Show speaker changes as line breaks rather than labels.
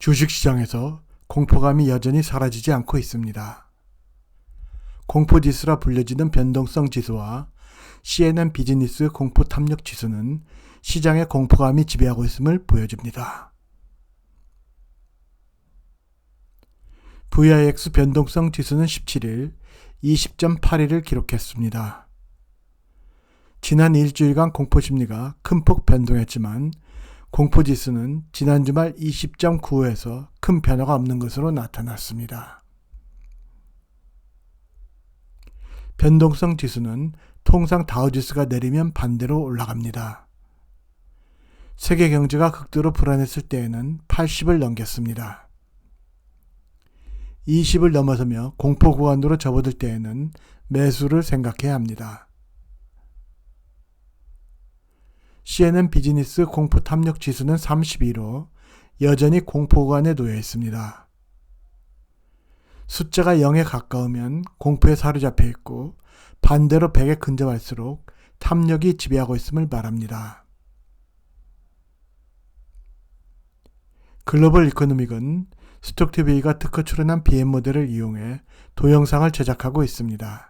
주식시장에서 공포감이 여전히 사라지지 않고 있습니다. 공포지수라 불려지는 변동성 지수와 CNN 비즈니스 공포 탐력 지수는 시장의 공포감이 지배하고 있음을 보여줍니다. VIX 변동성 지수는 17일 20.81을 기록했습니다. 지난 일주일간 공포 심리가 큰 폭 변동했지만 공포지수는 지난 주말 20.95에서 큰 변화가 없는 것으로 나타났습니다. 변동성 지수는 통상 다우지수가 내리면 반대로 올라갑니다. 세계 경제가 극도로 불안했을 때에는 80을 넘겼습니다. 20을 넘어서며 공포 구간으로 접어들 때에는 매수를 생각해야 합니다. CNN 비즈니스 공포 탐력 지수는 32로 여전히 공포 구간에 놓여 있습니다. 숫자가 0에 가까우면 공포에 사로잡혀 있고 반대로 100에 근접할수록 탐력이 지배하고 있음을 말합니다. 글로벌 이코노믹은 스톡TV가 특허 출연한 BM 모델을 이용해 동영상을 제작하고 있습니다.